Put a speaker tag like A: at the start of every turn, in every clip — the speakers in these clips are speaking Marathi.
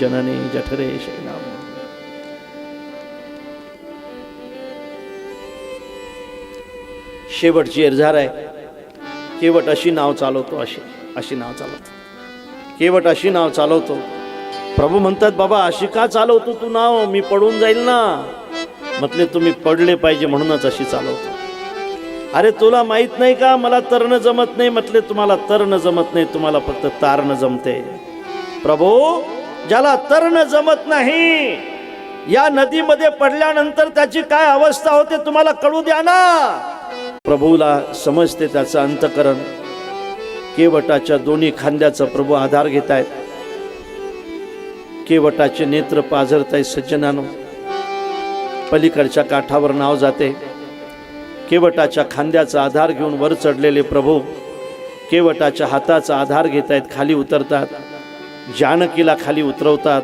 A: जननी जठरे शैनाम शेवटची एरझार आहे. केवट अशी नाव चालवतो अशी अशी नाव चालवतो. केवट अशी नाव चालवतो. प्रभू म्हणतात बाबा अशी का चालवतो तू नाव? मी पडून जाईल ना. म्हटले तुम्ही पडले पाहिजे म्हणूनच अशी चालवतो. अरे तुला माहीत नाही का? मला तरणं जमत नाही. म्हटले तुम्हाला तरणं जमत नाही. तुम्हाला फक्त तारणं जमते. प्रभू ज्याला तरण जमत नाही या नदीमध्ये पडल्यानंतर त्याची काय अवस्था होते तुम्हाला कळू द्या ना? प्रभूला समजते त्याचं अंतकरण. केवटाच्या दोन्ही खांद्याचा प्रभू आधार घेत आहेत. केवटाचे नेत्र पाझरत आहे सज्जनानो. पलीकडच्या काठावर नाव जाते. केवटाच्या खांद्याचा आधार घेऊन वर चढलेले प्रभू केवटाच्या हाताचा आधार घेत आहेत खाली उतरतात. जानकीला खाली उतरवतात.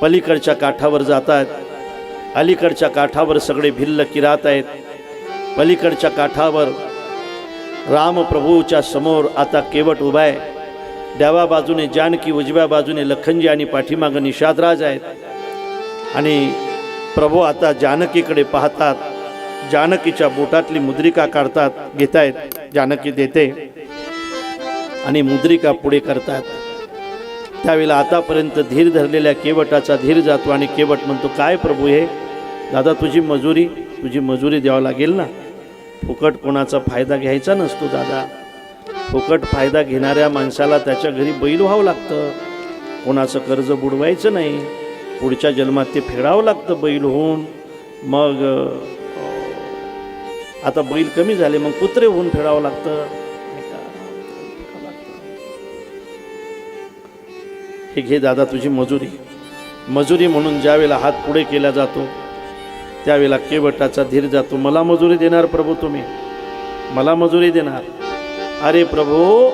A: पलीकडच्या काठावर जातात. अलीकडच्या काठावर सगळे भिल्ल किरात आहेत. पलीकडच्या काठावर रामप्रभूच्या समोर आता केवट उभा आहे. डाव्या बाजूने जानकी उजव्या बाजूने लखनजी आणि पाठीमागं निषादराज आहेत. आणि प्रभू आता जानकीकडे पाहतात. जानकीच्या बोटातली मुद्रिका काढतात घेतायत. जानकी देते. आणि मुद्रिका पुढे करतात. त्यावेळेला आतापर्यंत धीर धरलेल्या केवटाचा धीर जातो आणि केवट म्हणतो काय प्रभू हे? दादा तुझी मजुरी तुझी मजुरी द्यावं लागेल ना? फुकट कोणाचा फायदा घ्यायचा नसतो दादा. फुकट फायदा घेणाऱ्या माणसाला त्याच्या घरी बैल व्हावं लागतं. कोणाचं कर्ज बुडवायचं नाही. पुढच्या जन्मात ते फेडावं लागतं बैल होऊन. मग आता बैल कमी झाले मग कुत्रे होऊन फेडावं लागतं. हे घे दादा तुझी मजुरी. मजुरी म्हणून ज्यावेळेला हात पुढे केला जातो त्यावेळेला केवटाचा धीर जातो. मला मजुरी देणार प्रभू तुम्ही. मला मजुरी देणार. अरे प्रभू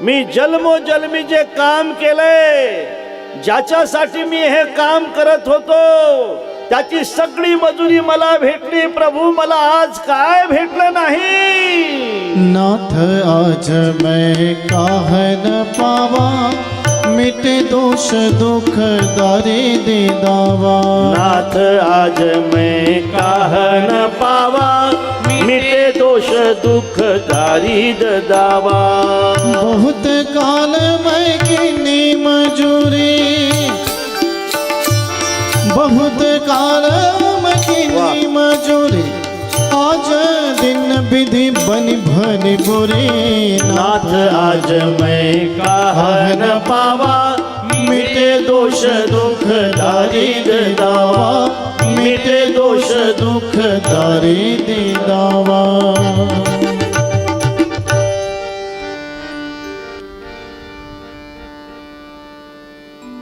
A: मी जन्मोजन्मी जे काम केलंय ज्याच्यासाठी मी हे काम करत होतो त्याची सगळी मजुरी मला भेटली. प्रभू मला आज काय भेटलं नाही?
B: नाथ आज मैं काह न पावा मिटे दोष दुख दारे दे दावा।
A: नाथ आज मैं काह न पावा। मिटे दोष दुख दारिद दावा।
B: बहुत काल मैं किनी मजूरी। बहुत काल बनी बुरी
A: नाथ आज मैं काह न पावा मिटे दोष दुख दारिद दावा
B: मिटे दोष दुख दारिद दावा।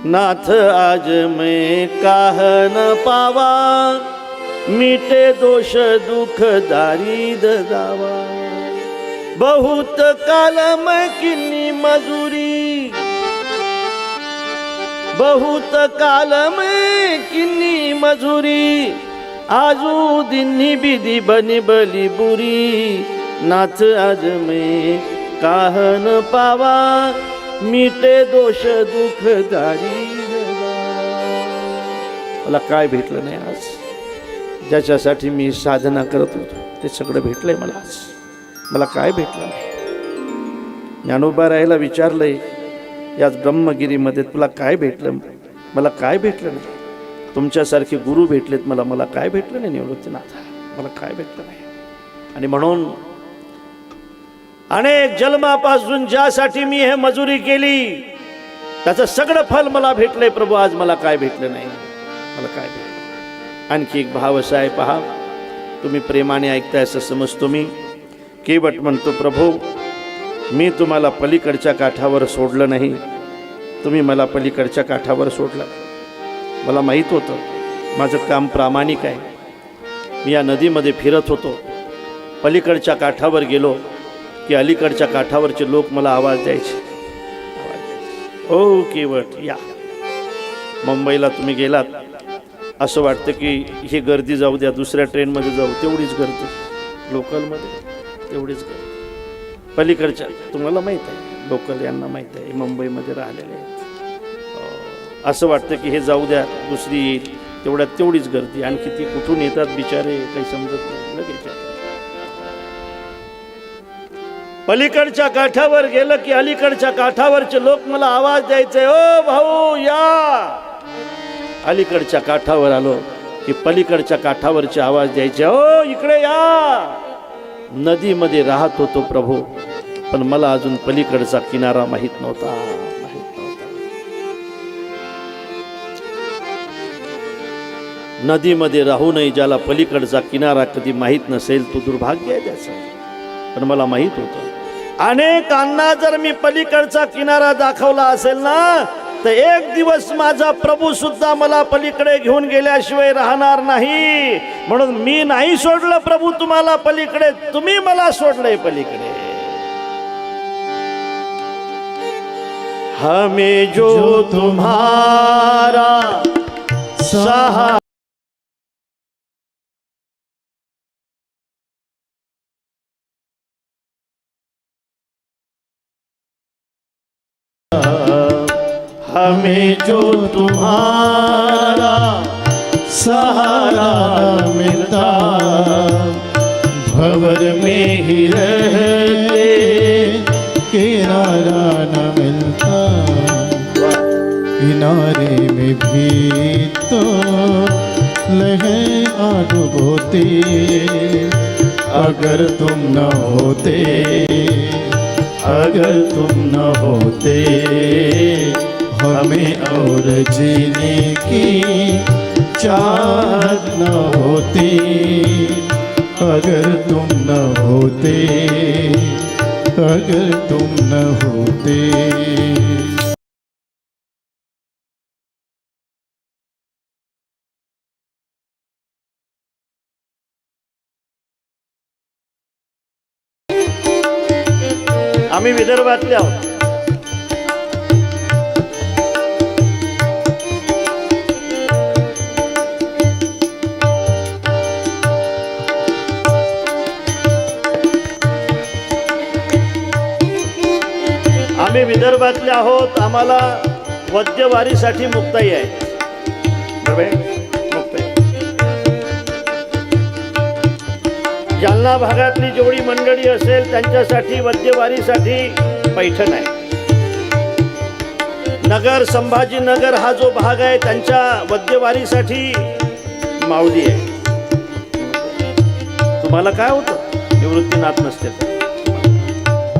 A: नाथ आज मैं काहन न पावा मिटे दोष दुख दारिद दावा। बहुत काल किन्नी मजूरी। बहुत काल किन्नी मजूरी। आजू दिन्नी बिधी बनी बली बुरी। नाच आज मैं काहन पावा। मिटे दोष दुख दारी मला काय भेटलं नाही आज? ज्याच्यासाठी मी साधना करत होतो ते सगळं भेटलंय मला आज. मला काय भेटलं नाही? ज्ञानोबा राहायला विचारलंय याच ब्रह्मगिरीमध्ये तुला काय भेटलं? मला काय भेटलं नाही? तुमच्यासारखे गुरु भेटलेत मला मला काय भेटलं नाही निवृत्तीनाथ? मला काय भेटलं नाही? आणि म्हणून अनेक जन्मापासून ज्यासाठी मी हे मजुरी केली त्याचं सगळं फल मला भेटलंय प्रभू आज मला काय भेटलं नाही? मला काय भेटलं आणखी एक भाव असा आहे पहा तुम्ही प्रेमाने ऐकताय असं समजतो मी. केवट म्हणतो प्रभू मी तुम्हाला पलीकडच्या काठावर सोडलं नाही. तुम्ही मला पलीकडच्या काठावर सोडलं. मला माहीत होतं माझं काम प्रामाणिक आहे. मी या नदीमध्ये फिरत होतो. पलीकडच्या काठावर गेलो की अलीकडच्या काठावरचे लोक मला आवाज द्यायचे. ओ केवट या. मुंबईला तुम्ही गेलात. असं वाटतं की ही गर्दी जाऊ द्या दुसऱ्या ट्रेनमध्ये जाऊ. तेवढीच गर्दी. लोकलमध्ये. तेवढीच पलीकडच्या तुम्हाला माहीत आहे लोकल यांना माहीत आहे मुंबईमध्ये राहिलेले आहेत. असं वाटतं की हे जाऊ द्या दुसरी येईल तेवढ्यात तेवढीच गर्दी. आणखी ती कुठून येतात बिचारे काही समजत नाही. लगेच पलीकडच्या काठावर गेलं की अलीकडच्या काठावरचे लोक मला आवाज द्यायचे ओ भाऊ या. अलीकडच्या काठावर आलो की पलीकडच्या काठावरचे आवाज द्यायचे ओ इकडे या. नदीमध्ये राहत होतो प्रभू पण मला अजून पलीकडचा किनारा माहीत नव्हता. माहीत नव्हता. नदीमध्ये राहूनही ज्याला पलीकडचा किनारा कधी माहीत नसेल तो दुर्भाग्य आहे त्याचं. पण मला माहीत होतं. अनेकांना जर मी पलीकडचा किनारा दाखवला असेल ना तर एक दिवस माझा प्रभू सुद्धा मला पलीकडे घेऊन गेल्याशिवाय राहणार नाही. म्हणून मी नाही सोडलं प्रभू तुम्हाला पलीकडे तुम्ही मला सोडलंय पलीकडे. हमें जो तुम्हारा सहा हमें जो तुम्हारा
B: सहारा मिलता, भवर में ही रहते किनारा न मिलता। किनारे में भी तो लहर आ अगर तुम न होते, अगर तुम न होते हमें और जीने की चाहत न होती. अगर तुम न होते अगर तुम न होते.
A: आम्ही विदर्भातले आहोत. आम्ही विदर्भातले आहोत आम्हाला वद्यवारीसाठी मुक्ताई आहे. मुक्ताई. जालना भागातली जेवढी मंडळी असेल त्यांच्यासाठी वद्यवारीसाठी पैठण आहे. नगर संभाजीनगर हा जो भाग आहे त्यांच्या वद्यवारीसाठी माऊली आहे. तुम्हाला काय होतं? निवृत्तीनाथ नसते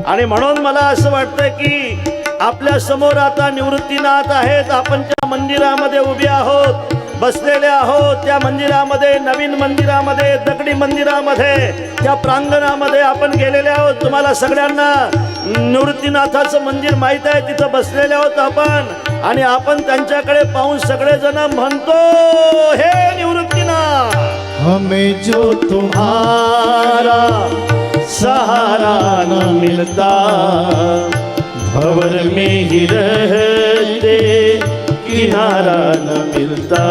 A: आणि म्हणून मला असं वाटतं की आपल्यासमोर आता निवृत्तीनाथ आहेत. आपण त्या मंदिरामध्ये उभे आहोत. बसलेले आहोत. त्या मंदिरामध्ये नवीन मंदिरामध्ये दगडी मंदिरामध्ये त्या प्रांगणामध्ये आपण गेलेले आहोत. तुम्हाला सगळ्यांना निवृत्तीनाथाचं मंदिर माहीत आहे. तिथं बसलेले आहोत आपण. आणि आपण त्यांच्याकडे पाहून सगळेजण म्हणतो हे निवृत्तीनाथ
B: हमें जो तुम्हारा
A: सहारा न मिलता
B: भवर में ही रहते किनारा न मिलता।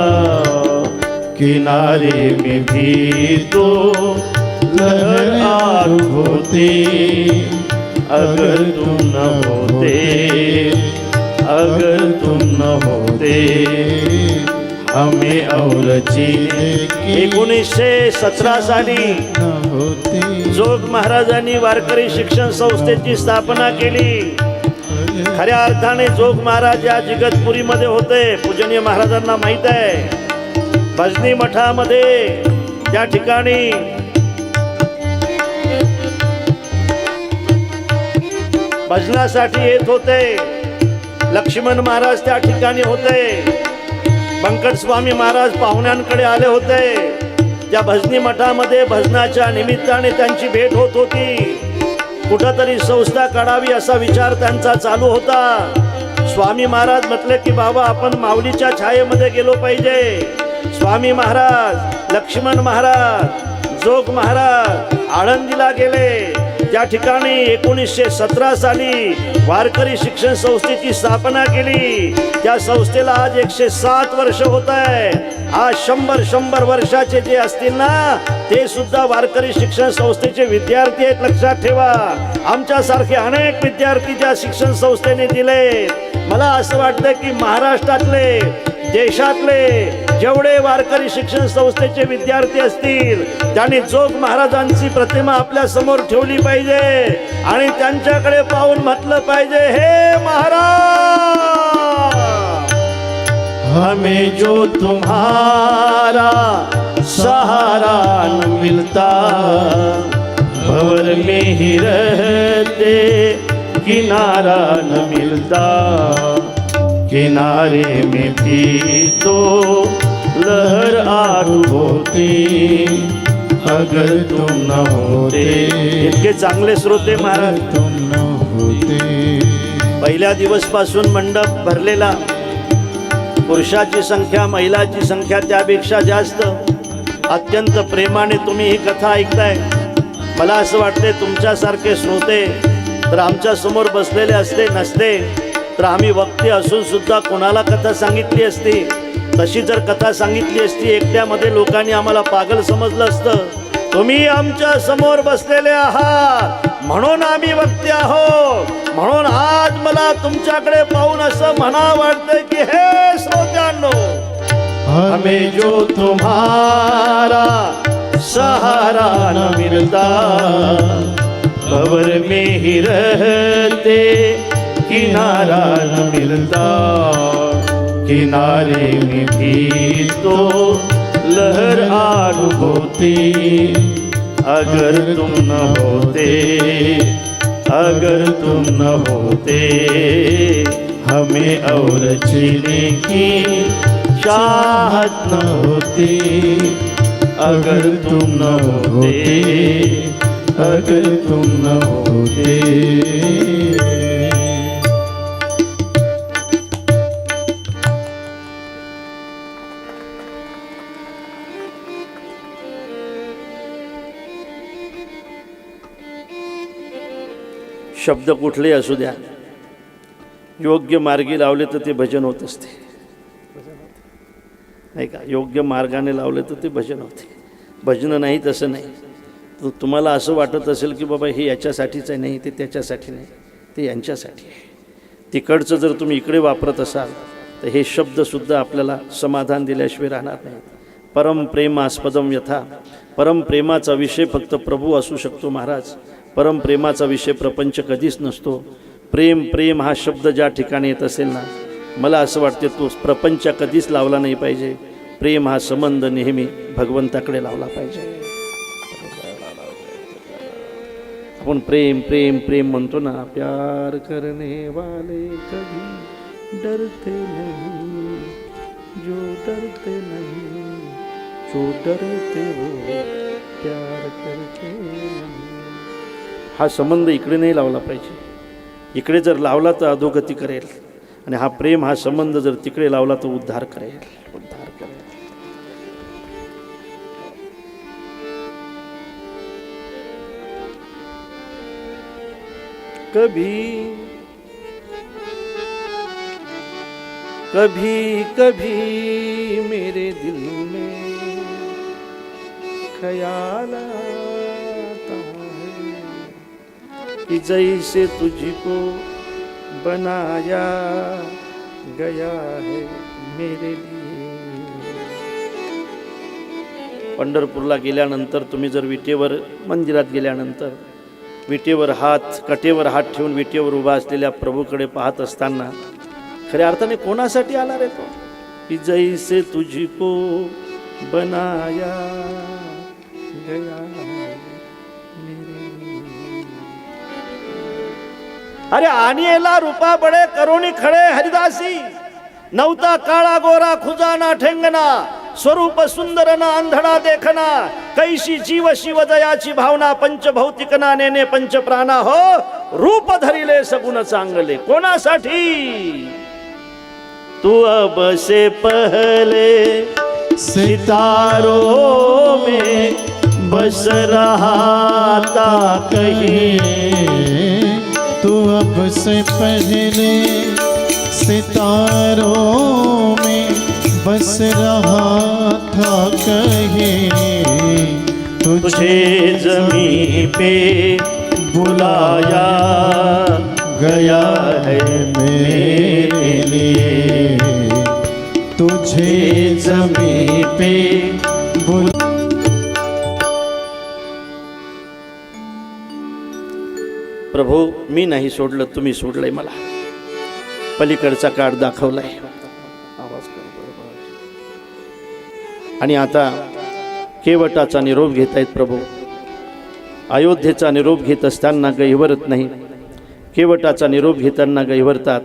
B: किनारे में भी तो लहर आग होती। अगर तुम न होते अगर तुम न होते हमें और जीने की
A: एकोणीसशे सतरा साली जोग महाराजांनी वारकरी शिक्षण संस्थेची स्थापना केली. खऱ्या अर्थाने जोग महाराज या जगतपुरीमध्ये होते. पूजनीय महाराजांना माहीत आहे. भजनी मठामध्ये त्या ठिकाणी भजनासाठी येत होते. लक्ष्मण महाराज त्या ठिकाणी होते. बंकट स्वामी महाराज पाहुण्यांकडे आले होते. त्या भजनी मठामध्ये भजनाच्या निमित्ताने त्यांची भेट होत होती. कुठंतरी संस्था काढावी असा विचार त्यांचा चालू होता. स्वामी महाराज म्हटले की बाबा आपण माऊलीच्या छायेमध्ये गेलो पाहिजे. स्वामी महाराज लक्ष्मण महाराज जोग महाराज आळंदीला गेले. त्या ठिकाणी एकोणीसशे सतरा साली वारकरी शिक्षण संस्थेची स्थापना केली. त्या संस्थेला आज एकशे सात वर्ष होत आहे आज शंभर शंभर वर्षाचे जे असतील ना ते सुद्धा वारकरी शिक्षण संस्थेचे विद्यार्थी आहेत लक्षात ठेवा. आमच्यासारखे अनेक विद्यार्थी ज्या शिक्षण संस्थेने दिले मला असं वाटतं की महाराष्ट्रातले देशातले जेवढे वारकरी शिक्षण संस्थेचे विद्यार्थी असतील त्यांनी जोग महाराजांची प्रतिमा आपल्यासमोर ठेवली पाहिजे आणि त्यांच्याकडे पाहून म्हटलं पाहिजे हे महाराज
B: हमें जो तुम्हारा
A: सहारा न मिलता।
B: भवर में ही रहते किनारा न मिलता। किनारे में भी तो लहर आग होती अगर तुम न होते।
A: इतके चांगले श्रोते महाराज।
B: तुम न होते।
A: पहिल्या दिवसपासून मंडप भरलेला पुरुषाची संख्या महिलाची संख्या त्यापेक्षा जास्त अत्यंत प्रेमाने तुम्ही ही कथा ऐकताय. मला असं वाटते तुमच्यासारखे श्रोते तर आमच्यासमोर बसलेले असते नसते तर आम्ही वक्ते असून सुद्धा कोणाला कथा सांगितली असती? तशी जर कथा सांगितली असती एकट्यामध्ये लोकांनी आम्हाला पागल समजलं असतं. तुम्ही आमच्यासमोर बसलेले आहात. म्हणून आम्ही वक्ते आहो म्हणून आज मला तुमच्याकडे पाहून असं म्हणा वाटतंय की हे श्रोत्यांनो
B: हमें जो
A: तुम्हारा सहारा न मिलता
B: खबर में ही रहते किनारा न मिलता। किनारे में भी तो लहर आग होती, अगर तुम न होते, अगर तुम न होते, हमें और जीने की चाहत न होती अगर तुम न होते अगर तुम न होते.
A: शब्द कुठले असू द्या. योग्य मार्गी लावले तर ते भजन होत असते. नाही का? योग्य मार्गाने लावले तर ते भजन होते. भजनं नाही तसं नाही. तर तुम्हाला असं वाटत असेल की बाबा हे याच्यासाठीच आहे नाही ते त्याच्यासाठी नाही ते यांच्यासाठी आहे. तिकडचं जर तुम्ही इकडे वापरत असाल तर हे शब्दसुद्धा आपल्याला समाधान दिल्याशिवाय राहणार नाही. परम प्रेमास्पदम यथा. परम प्रेमाचा विषय फक्त प्रभू असू शकतो महाराज. परम प्रेमाचा विषय प्रपंच कधीच नसतो. प्रेम प्रेम हा शब्द ज्या ठिकाणी येत असेल ना मला असं वाटते तो प्रपंच कधीच लावला नाही पाहिजे. प्रेम हा संबंध नेहमी भगवंताकडे लावला पाहिजे. आपण प्रेम प्रेम प्रेम म्हणतो ना प्यार करणे वाले कधी डरते नाही. जो डरते नाही जो डरते हो प्यार करते हा संबंध इकडे नाही लावला पाहिजे. इकडे जर लावला तर अधोगती करेल. आणि हा प्रेम हा संबंध जर तिकडे लावला तर उद्धार करेल. उद्धार करेल. कभी कभी कभी मेरे दिल में ख्याल आता है कि जैसे तुझको बनाया गया है मेरे लिए। पंढरपूरला गेल्यानंतर तुम्ही जर विटेवर मंदिरात गेल्यानंतर विटेवर हात कटेवर हात ठेवून विटेवर उभा असलेल्या प्रभूकडे पाहत असताना खऱ्या अर्थाने कोणासाठी आला रे तो? की जैसे तुझको बनाया गया अरे आणिएला रूपा बडे करुणी खडे हरिदासी. नवता काळा गोरा खुजाना ठेंगना. स्वरूप सुंदर ना अंधडा देखना. कैशी जीव शिव दयाची भावना पंचभौतिकना नेने पंच प्राणा हो. रूप धरिले सगुण चांगले. कोणासाठी? तू अब से पहले सितारों में बस रहा कहीं.
B: से पहले सितारों में बस रहा था कहीं तुझे
A: जमी पे बुलाया
B: गया है मेरे लिए। तुझे जमी पे बुला
A: हो मी नाही सोडलं तुम्ही सोडलंय मला. पलीकडचा काळ दाखवलाय. आवाज आणि आता केवटाचा निरोप घेत आहेत प्रभू. अयोध्येचा निरोप घेत असताना गहिवरत नाही. केवटाचा निरोप घेताना गहिवरतात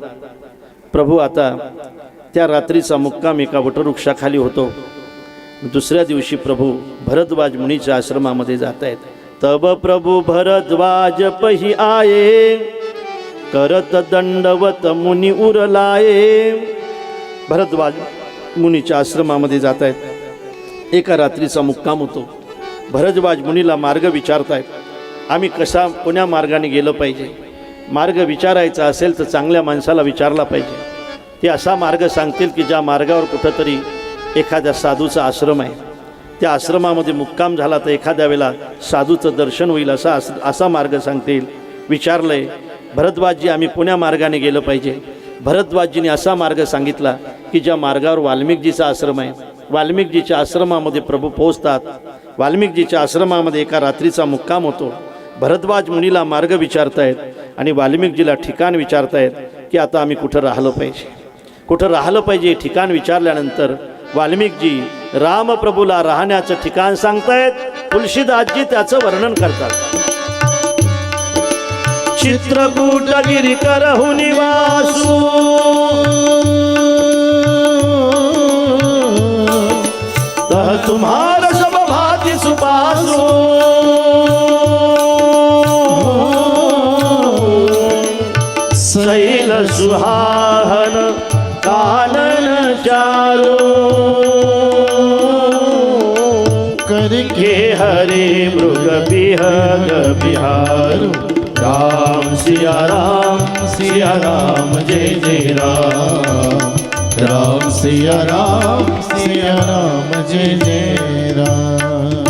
A: प्रभू आता त्या रात्रीचा मुक्काम एका वटवृक्षाखाली होतो. दुसऱ्या दिवशी प्रभू भरद्वाज मुनीच्या आश्रमामध्ये जात आहेत तब प्रभू भरद्वाज पही आये करत दंडवत मुनी उरलाये. भरद्वाज मुनीच्या आश्रमामध्ये जात आहेत एका रात्रीचा मुक्काम होतो. भरद्वाज मुनीला मार्ग विचारतायत. आम्ही कसा कोण्या मार्गाने गेलं पाहिजे? मार्ग विचारायचा असेल तर चांगल्या माणसाला विचारला पाहिजे. ते असा मार्ग सांगतील की ज्या मार्गावर कुठंतरी एखाद्या साधूचा आश्रम आहे. त्या आश्रमामध्ये मुक्काम झाला तर एखाद्या वेळेला साधूचं दर्शन होईल असा आस असा मार्ग सांगतील. विचारलंय भरद्वाजजी आम्ही कोण्या मार्गाने गेलं पाहिजे. भरद्वाजजीने असा मार्ग सांगितला की ज्या मार्गावर वाल्मिकजीचा आश्रम आहे वाल्मिकजीच्या आश्रमामध्ये प्रभू पोहोचतात. वाल्मिकजीच्या आश्रमामध्ये एका रात्रीचा मुक्काम होतो. भरद्वाज मुनीला मार्ग विचारतायत आणि वाल्मिकजीला ठिकाण विचारतायत की आता आम्ही कुठं राहिलं पाहिजे. कुठं राहिलं पाहिजे ठिकाण विचारल्यानंतर वाल्मिकजी रामप्रभूला राहण्याचं ठिकाण सांगतायत. तुलशीदासजी त्याचं वर्णन करतात. चित्रकूट गिरिकर निवासू. तह तुम्हार सब भाति सुपासो. सैल सुहाहन काल
B: करके
A: के हरे मृग बिहग बिहार। राम सिया राम सिया राम जय जय राम।
B: राम सिया राम सिया राम जय जय राम।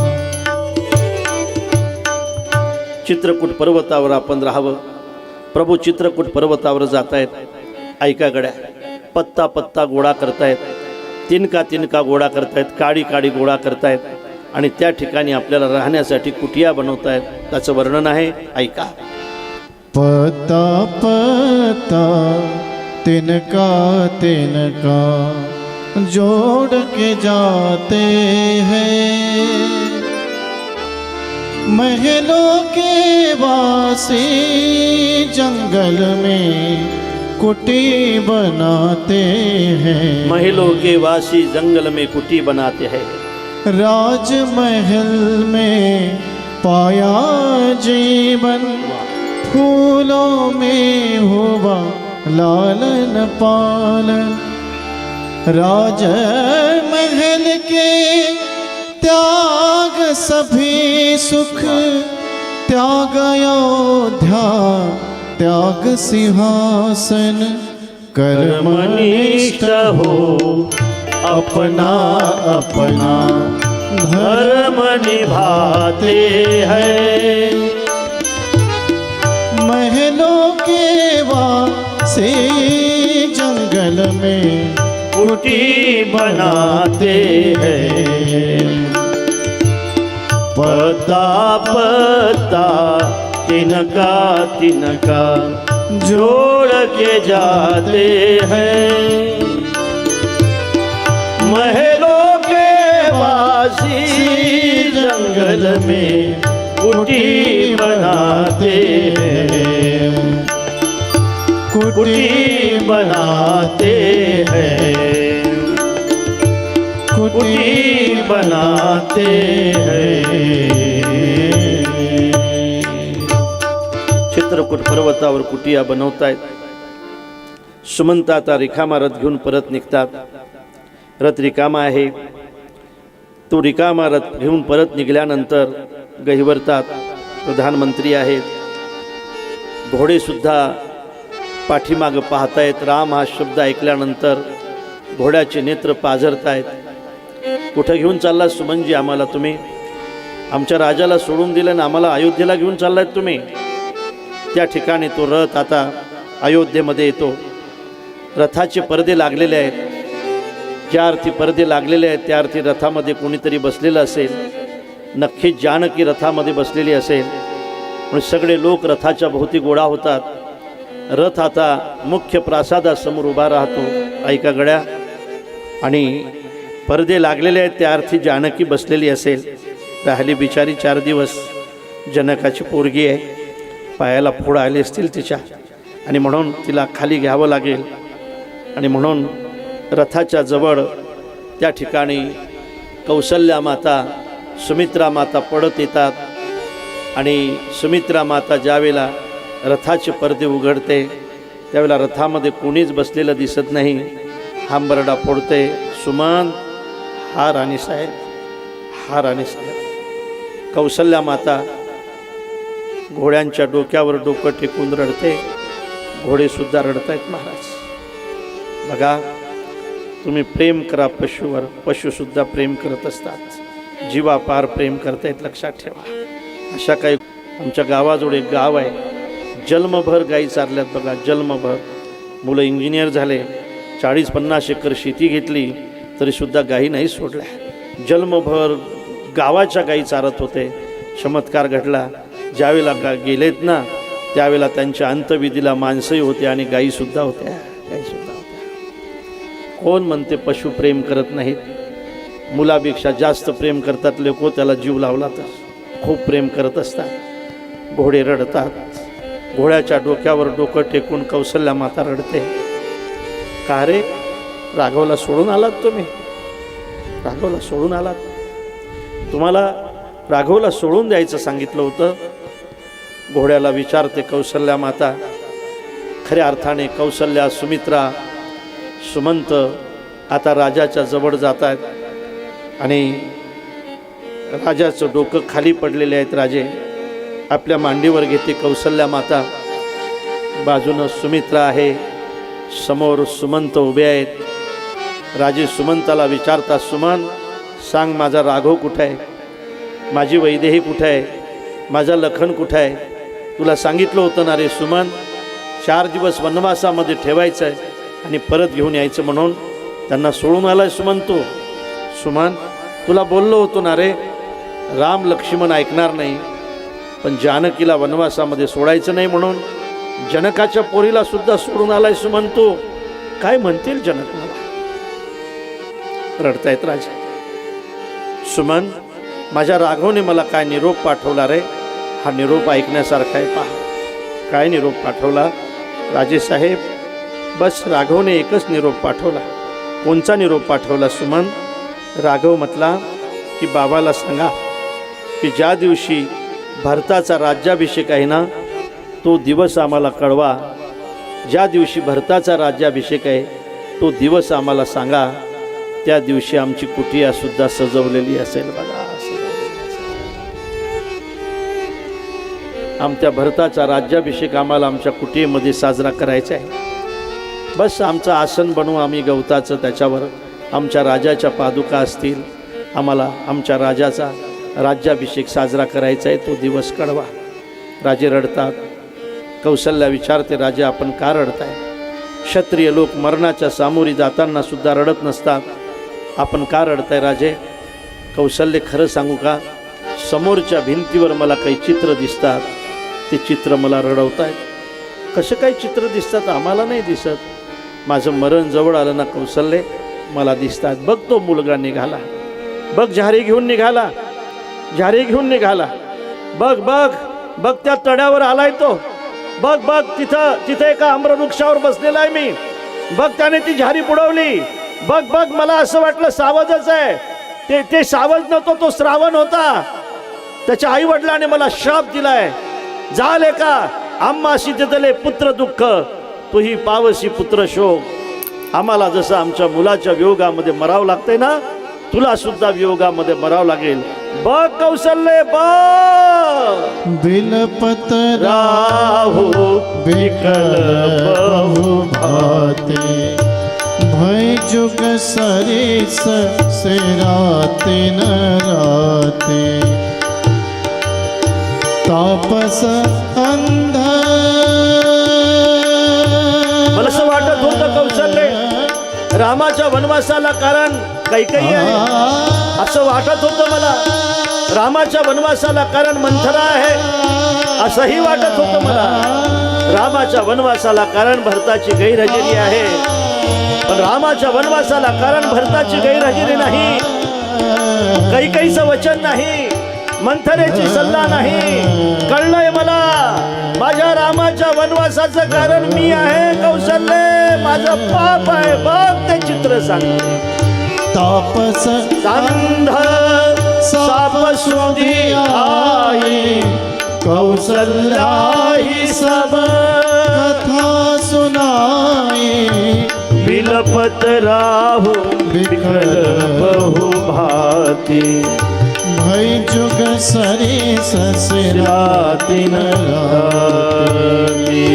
A: चित्रकूट पर्वतावर आपण राहावं. प्रभू चित्रकूट पर्वतावर जात आहेत ऐका गड्या पत्ता पत्ता गोळा करतायत. तिनका तिनका गोळा करतायत. काडी काडी गोळा करतायत. आणि त्या ठिकाणी आपल्याला राहण्यासाठी कुटिया बनवतायत त्याचं वर्णन आहे ऐका.
B: पता पता तिनका तिनका जोड़ के जाते हैं। महलों के वासी जंगल में कुटी बनाते हैं।
A: महिलों के वासी जंगल में कुटी बनाते हैं।
B: राजमहल में पाया जीवन फूलों में हुआ लालन पालन। राजमहल के त्याग सभी सुख त्याग अयोध्या त्याग सिंहासन कर्मनिष्ठ हो। अपना अपना।
A: धर्म निभाते हैं।
B: महलों के वासी जंगल में
A: कुटी बनाते हैं। पता पता तिनका तिनका जोड़ के जाते हैं। महलों के वासी जंगल में कुटी बनाते हैं। कुटी बनाते हैं। कुटी बनाते हैं। चित्रकूट पर्वतावर कुटिया बनवतायत। सुमंत आता रिकामा रथ घेऊन परत निघतात। रथ रिकामा आहे. तो रिकामा रथ घेऊन परत निघाल्यानंतर गहिवरतात प्रधानमंत्री आहेत. घोडेसुद्धा पाठीमागं पाहतायत. राम हा शब्द ऐकल्यानंतर घोड्याचे नेत्र पाझरतायत. कुठं घेऊन चालला सुमनजी आम्हाला तुम्ही? आमच्या राजाला सोडून दिलं आणि आम्हाला अयोध्येला घेऊन चाललायत तुम्ही? त्या ठिकाणी तो रथ आता अयोध्येमध्ये येतो. रथाचे पडदे लागलेले आहेत. ज्या अर्थी पडदे लागलेले आहेत त्या अर्थी रथामध्ये कोणीतरी बसलेलं असेल नक्कीच जानकी रथामध्ये बसलेली असेल म्हणून सगळे लोक रथाच्या भोवती गोळा होतात. रथ आता मुख्य प्रासादासमोर उभा राहतो. ऐका गड्या. आणि पडदे लागलेले आहेत त्या अर्थी जानकी बसलेली असेल. राहिली बिचारी चार दिवस. जनकाची पोरगी आहे. पायाला फोड आले असतील तिच्या. आणि म्हणून तिला खाली घ्यावं लागेल. आणि म्हणून रथाच्या जवळ त्या ठिकाणी कौशल्या माता सुमित्रा माता पडत येतात आणि सुमित्रा माता ज्यावेळेला रथाचे पडदे उघडते त्यावेळेला रथामध्ये कोणीच बसलेलं दिसत नाही. हांबरडा फोडते सुमन हा राणी साहेब हा राणीसाहेब कौशल्या माता घोड्यांच्या डोक्यावर डोकं टेकून रडते. घोडेसुद्धा रडत आहेत महाराज. बघा तुम्ही प्रेम करा पशुवर. पशुसुद्धा प्रेम करत असतात. जीवापार प्रेम करतायत लक्षात ठेवा. अशा काही आमच्या गावाजवळ एक गाव आहे. जन्मभर गाई चारल्यात बघा जन्मभर. मुलं इंजिनियर झाले. चाळीस पन्नास एकर शेती घेतली तरीसुद्धा गाई नाही सोडल्या. जन्मभर गावाच्या गाई चारत होते. चमत्कार घडला. ज्यावेळेला गा गेलेत ना त्यावेळेला त्यांच्या अंतविधीला माणसंही होते आणि गाईसुद्धा होत्या. गाई कोण म्हणते पशु प्रेम करत नाहीत? मुलापेक्षा जास्त प्रेम करतात लोक त्याला जीव लावला तर खूप प्रेम करत असतात. घोडे रडतात. घोड्याच्या डोक्यावर डोकं टेकून कौशल्या माता रडते. का रे? राघवला सोडून आलात तुम्ही? राघवला सोडून आलात? तुम्हाला राघवला सोडून द्यायचं सांगितलं होतं? घोड्याला विचारते कौशल्या माता. खऱ्या अर्थाने कौशल्या सुमित्रा सुमंत आता राजाच्या जवळ जात आहेत आणि राजाचं डोकं खाली पडलेले आहेत राजे. आपल्या मांडीवर घेते कौशल्या माता. बाजूनं सुमित्रा आहे. समोर सुमंत उभे आहेत. राजे सुमंताला विचारतात सुमन सांग माझा राघव कुठं आहे? माझी वैदेही कुठं आहे? माझा लखन कुठं आहे? तुला सांगितलं होतं ना रे सुमन चार दिवस वनवासामध्ये ठेवायचं आहे. आणि परत घेऊन यायचं म्हणून त्यांना सोडून आलाय सुमन तू सुमन तुला बोललो होतो ना रे राम लक्ष्मण ऐकणार नाही पण जानकीला वनवासामध्ये सोडायचं नाही म्हणून जनकाच्या पोरीला सुद्धा सोडून आलाय सुमन तू काय म्हणतील जनक मला? रडतायत राजा. सुमन माझ्या राघवने मला काय निरोप पाठवला रे? हा निरोप ऐकण्यासारखा आहे. पहा. काय निरोप पाठवला? राजेसाहेब बस राघवने एकच निरोप पाठवला. कोणचा निरोप पाठवला सुमन? राघव म्हटला की बाबाला सांगा की ज्या दिवशी भरताचा राज्याभिषेक आहे ना तो दिवस आम्हाला कळवा. ज्या दिवशी भरताचा राज्याभिषेक आहे तो दिवस आम्हाला सांगा. त्या दिवशी आमची कुटियासुद्धा सजवलेली असेल बघा आमच्या भरताचा राज्याभिषेक आम्हाला आमच्या कुटियेमध्ये साजरा करायचा आहे. बस आमचं आसन बनवू आम्ही गवताचं त्याच्यावर आमच्या राजाच्या पादुका असतील. आम्हाला आमच्या राजाचा राज्याभिषेक साजरा करायचा आहे तो दिवस कळवा. राजे रडतात. कौशल्या विचारते राजे आपण का रडताय? क्षत्रिय लोक मरणाच्या सामोरी जाताना सुद्धा रडत नसतात. आपण का रडताय राजे? कौशल्य खरं सांगू का? समोरच्या भिंतीवर मला काही चित्र दिसतात. ते चित्र मला रडवत आहेत कसं काही चित्र दिसतात? आम्हाला नाही दिसत. माझं मरण जवळ आलं ना कौशल्य मला दिसतात. बघ तो मुलगा निघाला. बघ झारी घेऊन निघाला. झारी घेऊन निघाला. बघ बघ बघ त्या तड्यावर आलाय तो. बघ बघ तिथं तिथं एका आम्रवृक्षावर बसलेला आहे मी. बघ त्याने ती झारी बुडवली. बघ बघ मला असं वाटलं सावजच आहे. ते ते सावज नव्हतो तो श्रावण होता. त्याच्या आई वडिलाने मला श्राप दिलाय. झाले का? आम्हा तिथले पुत्र दुःख. तुही पावसी पुत्र शोक. आम्हाला जसं आमच्या मुलाच्या वियोगामध्ये मरावं लागतंय ना तुला सुद्धा वियोगामध्ये मरावं लागेल. बघ कौशल्य
B: बिलपत
A: राहो
B: बहु भाते। भय जुग सरिस से राते न राते। तापस अंध
A: रामाच्या वनवासाला कारण काही काही आहे असं वाटत होतं मला. रामाच्या वनवासाला कारण मंथरा आहे. असंही वाटत होतं मला. रामाच्या वनवासाला कारण भरताची गैरहजेरी आहे. पण रामाच्या वनवासाला कारण भरताची गैरहजेरी नाही. काही काहीचं वचन नाही. मंथरेची सल्ला नाही. कळलंय मला. माझ्या रामाच्या वनवासाचं कारण मी आहे कौशल्य. माझं पाप आहे बघ ते चित्र सांगते
B: तापस
A: सांध साप शोधी आई
B: कौसल्याही सब कथा सुनाई.
A: विलपत राहू विकल बहु भाती
B: भय जुग सरिस से
A: राती न राती.